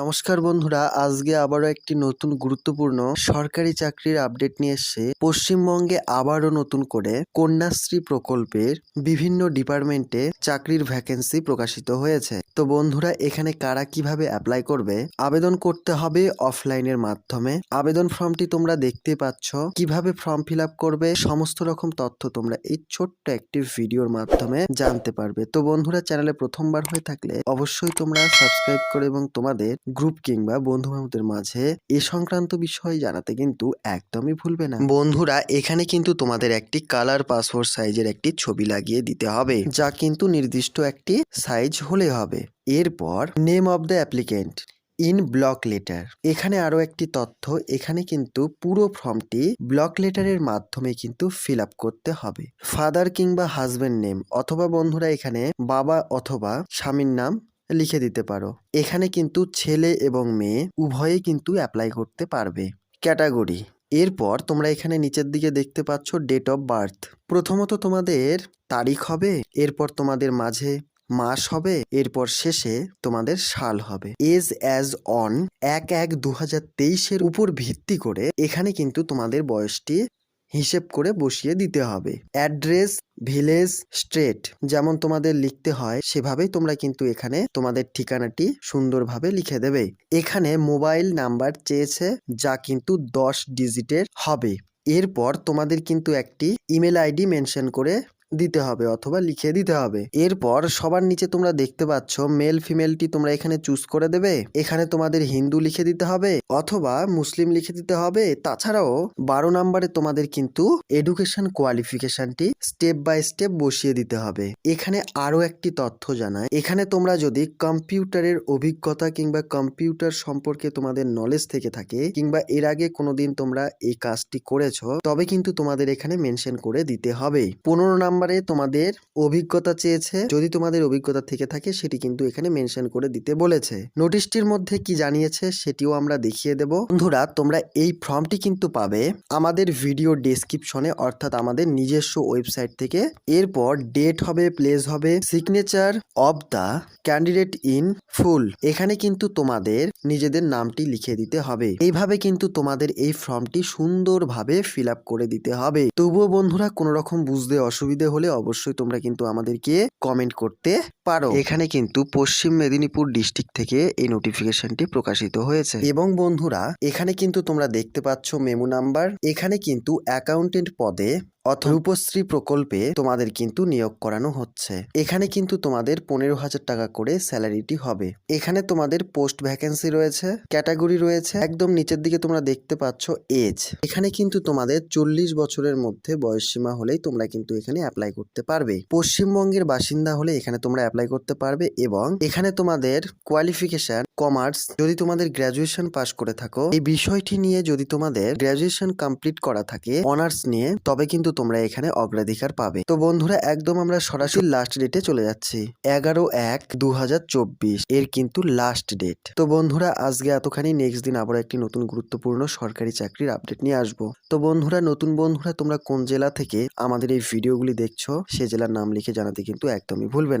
নমস্কার বন্ধুরা, আজকে আবারও একটি নতুন গুরুত্বপূর্ণ সরকারি চাকরির আপডেট নিয়ে এসছে। পশ্চিমবঙ্গে আবারও নতুন করে কন্যাশ্রী প্রকল্পের বিভিন্ন ডিপার্টমেন্টে চাকরির ভ্যাকেন্সি প্রকাশিত হয়েছে। তো বন্ধুরা, এখানে কারা কীভাবে অ্যাপ্লাই করবে? আবেদন করতে হবে অফলাইনের মাধ্যমে। আবেদন ফর্মটি তোমরা দেখতে পাচ্ছ। কীভাবে ফর্ম ফিল করবে? সমস্ত রকম তথ্য তোমরা এই ছোট্ট একটি ভিডিওর মাধ্যমে জানতে পারবে। তো বন্ধুরা চ্যানেলে প্রথমবার হয়ে থাকলে অবশ্যই তোমরা সাবস্ক্রাইব করে এবং তোমাদের গ্রুপ কিংবা বন্ধু বান্ধবদের মাঝে এ সংক্রান্ত বিষয় জানাতে কিন্তু একদমই ভুলবে না। বন্ধুরা, এখানে কিন্তু তোমাদের একটি কালার পাসপোর্ট সাইজের একটি ছবি লাগিয়ে দিতে হবে, যা কিন্তু নির্দিষ্ট একটি সাইজ হলে হবে। এরপর name of the applicant in block letter এখানে আরও একটি তথ্য, এখানে কিন্তু পুরো ফর্মটি ব্লক লেটারের মাধ্যমে কিন্তু ফিল করতে হবে। ফাদার কিংবা হাজবেন্ড নেম অথবা বন্ধুরা এখানে বাবা অথবা স্বামীর নাম লিখে দিতে পারো। এখানে কিন্তু ছেলে এবং মেয়ে উভয়েই কিন্তু অ্যাপ্লাই করতে পারবে। ক্যাটাগরি। এরপর তোমরা এখানে নিচের দিকে দেখতে পাচ্ছ ডেট অফ বার্থ প্রথমত তোমাদের তারিখ হবে, এরপর তোমাদের মাঝে মাস হবে, এরপর শেষে তোমাদের সাল হবে। এজ অ্যাজ অন এক এক দু হাজার তেইশের উপর ভিত্তি করে এখানে কিন্তু তোমাদের বয়সটি হিসেব করে বসিয়ে দিতে হবে। অ্যাড্রেস, ভিলেজ, স্ট্রেট যেমন তোমাদের লিখতে হয়, সেভাবেই তোমরা কিন্তু এখানে তোমাদের ঠিকানাটি সুন্দরভাবে লিখে দেবে। এখানে মোবাইল নাম্বার চেয়েছে যা কিন্তু দশ ডিজিটের হবে। এরপর তোমাদের কিন্তু একটি ইমেল আইডি মেনশন করে দিতে হবে অথবা লিখে দিতে হবে। এরপর সবার নিচে তোমরা দেখতে পাচ্ছ মেল ফিমেলটি তোমরা এখানে চুজ করে দেবে। এখানে তোমাদের হিন্দু লিখে দিতে হবে অথবা মুসলিম লিখে দিতে হবে। তাছাড়াও বারো নম্বরে তোমাদের কিন্তু এডুকেশন কোয়ালিফিকেশনটি স্টেপ বাই স্টেপ বসিয়ে দিতে হবে। এখানে আরও একটি তথ্য জানায় এখানে তোমরা যদি কম্পিউটারের অভিজ্ঞতা কিংবা কম্পিউটার সম্পর্কে তোমাদের নলেজ থেকে থাকে কিংবা এর আগে কোনোদিন তোমরা এই কাজটি করেছ, তবে কিন্তু তোমাদের এখানে মেনশন করে দিতে হবে। পনেরো নম্বরে তোমাদের অভিজ্ঞতা চেয়েছে। যদি তোমাদের অভিজ্ঞতা থেকে থাকে, সেটি কিন্তু এখানে মেনশন করে দিতে বলেছে। নোটিশটির মধ্যে কি জানিয়েছে, সেটিও আমরা দেখিয়ে দেব। বন্ধুরা, তোমরা এই ফর্মটি কিন্তু পাবে আমাদের ভিডিও ডেসক্রিপশনে, অর্থাৎ আমাদের নিজস্ব ওয়েবসাইট থেকে। এরপর ডেট হবে, প্লেস হবে, signature of the candidate in full. এখানে কিন্তু তোমাদের নিজেদের নামটি লিখে দিতে হবে। এইভাবে কিন্তু তোমাদের এই ফর্মটি সুন্দরভাবে ফিল আপ করে দিতে হবে। তবুও বন্ধুরা, কোনো রকম বুঝতে অসুবিধে হলে অবশ্যই তোমরা কিন্তু আমাদেরকে কমেন্ট করতে পারো। এখানে কিন্তু পশ্চিম মেদিনীপুর ডিস্ট্রিক্ট থেকে এই নোটিফিকেশনটি প্রকাশিত হয়েছে। এবং বন্ধুরা, এখানে কিন্তু তোমরা দেখতে পাচ্ছ মেমো নাম্বার এখানে কিন্তু অ্যাকাউন্টেন্ট পদে রূপশ্রী প্রকল্পে তোমাদের কিন্তু নিয়োগ করানো হচ্ছে। এখানে কিন্তু তোমাদের পনেরো হাজার টাকা করে স্যালারিটি হবে। এখানে তোমাদের পোস্ট ভ্যাকেন্সি রয়েছে, ক্যাটাগরি রয়েছে, একদম নিচের দিকে তোমরা দেখতে পাচ্ছ এজ। এখানে কিন্তু তোমাদের চল্লিশ বছরের মধ্যে বয়সসীমা হলেই তোমরা কিন্তু এখানে অ্যাপ্লাই করতে পারবে। পশ্চিমবঙ্গের বাসিন্দা হলে এখানে তোমরা অ্যাপ্লাই করতে পারবে এবং এখানে তোমাদের কোয়ালিফিকেশন কমার্স যদি তোমাদের গ্র্যাজুয়েশন পাশ করে থাকো, এই বিষয়টি নিয়ে যদি তোমাদের গ্র্যাজুয়েশন কমপ্লিট করা থাকে অনার্স নিয়ে, তবে কিন্তু তোমরা এখানে অগ্রাধিকার পাবে। তো বন্ধুরা, একদম আমরা সরাসরি লাস্ট ডেটে চলে যাচ্ছি। এগারো এক দু এর কিন্তু লাস্ট ডেট তো বন্ধুরা, আজকে এতখানি নেক্সট দিন আবার একটি নতুন গুরুত্বপূর্ণ সরকারি চাকরির আপডেট নিয়ে আসব। তো বন্ধুরা, নতুন বন্ধুরা, তোমরা কোন জেলা থেকে আমাদের এই ভিডিওগুলি দেখছ, সে জেলার নাম লিখে জানাতে কিন্তু একদমই ভুলবে না।